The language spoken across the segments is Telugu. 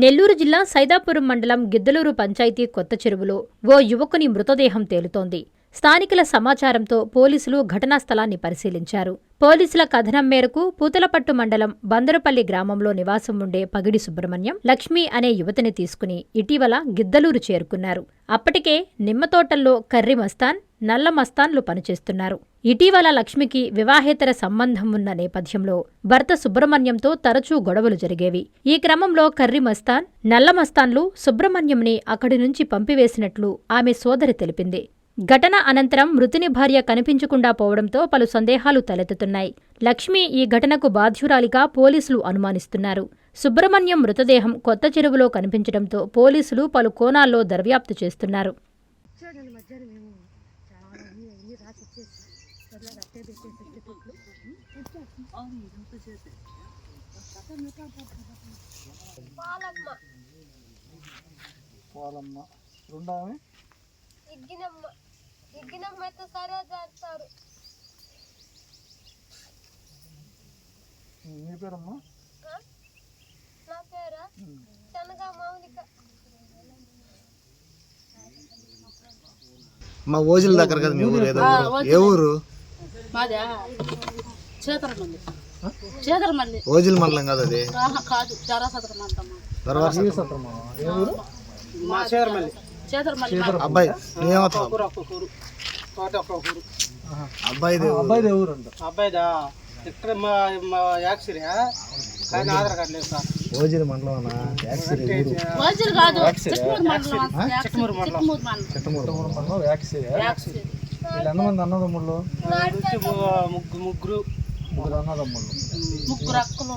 నెల్లూరు జిల్లా సైదాపురం మండలం గిద్దలూరు పంచాయతీ కొత్త చెరువులో ఓ యువకుని మృతదేహం తేలుతోంది. స్థానికుల సమాచారంతో పోలీసులు ఘటనా స్థలాన్ని పరిశీలించారు. పోలీసుల కథనం మేరకు పూతలపట్టు మండలం బందరపల్లి గ్రామంలో నివాసం ఉండే పగిడి సుబ్రహ్మణ్యం లక్ష్మి అనే యువతిని తీసుకుని ఇటీవల గిద్దలూరు చేరుకున్నారు. అప్పటికే నిమ్మతోటల్లో కర్రి మస్తాన్ నల్ల మస్తాన్లు పనిచేస్తున్నారు. ఇటీవల లక్ష్మికి వివాహేతర సంబంధం ఉన్న నేపథ్యంలో భర్త సుబ్రహ్మణ్యంతో తరచూ గొడవలు జరిగేవి. ఈ క్రమంలో కర్రి మస్తాన్ నల్ల మస్తాన్లు సుబ్రహ్మణ్యంని అక్కడి నుంచి పంపివేసినట్లు ఆమె సోదరి తెలిపింది. ఘటన అనంతరం మృతుని భార్య కనిపించకుండా పోవడంతో పలు సందేహాలు తలెత్తుతున్నాయి. లక్ష్మి ఈ ఘటనకు బాధ్యురాలిగా పోలీసులు అనుమానిస్తున్నారు. సుబ్రహ్మణ్యం మృతదేహం కొత్త చెరువులో కనిపించడంతో పోలీసులు పలు కోణాల్లో దర్యాప్తు చేస్తున్నారు. పాలమ్మ. రెండామే ఇగ్గినమ్మ. ఇగ్గినమ్మ అయితే సరే చేస్తారు. నీ పేరమ్మా? నా పేరా? శనగ మౌనిక. మా ఓజిల దగ్గర కదా మీ ఊరు. ఏ ఊరు? మాదా? చేతరమల్లి చేతరమల్లి ఓజిల మండలం కదా అది. ఆహా, కాదు. జరాసదరం అంటమ్మా తర్వాత సత్రమా? ఏ ఊరు? చేతరమల్లి అబ్బాయి నువ్వేమవుతావు అబ్బాయి ఏ ఊరు. అంట అబ్బాయిదా? ఇక్కడ మా మా యాక్సిరీ కానీ ఆధార్ కార్డు లేదు సార్. ఓజిల మండలం వైద్యులు కాదు మండలం. మండలం. చిట్టమూరు మండలం. వీళ్ళు ఎంతమంది అన్నదమ్ముళ్ళు ముగ్గురు ముగ్గురు అన్నదమ్ముళ్ళు ముగ్గురు అక్కలు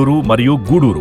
నెల్లూరు మరియు గూడూరు.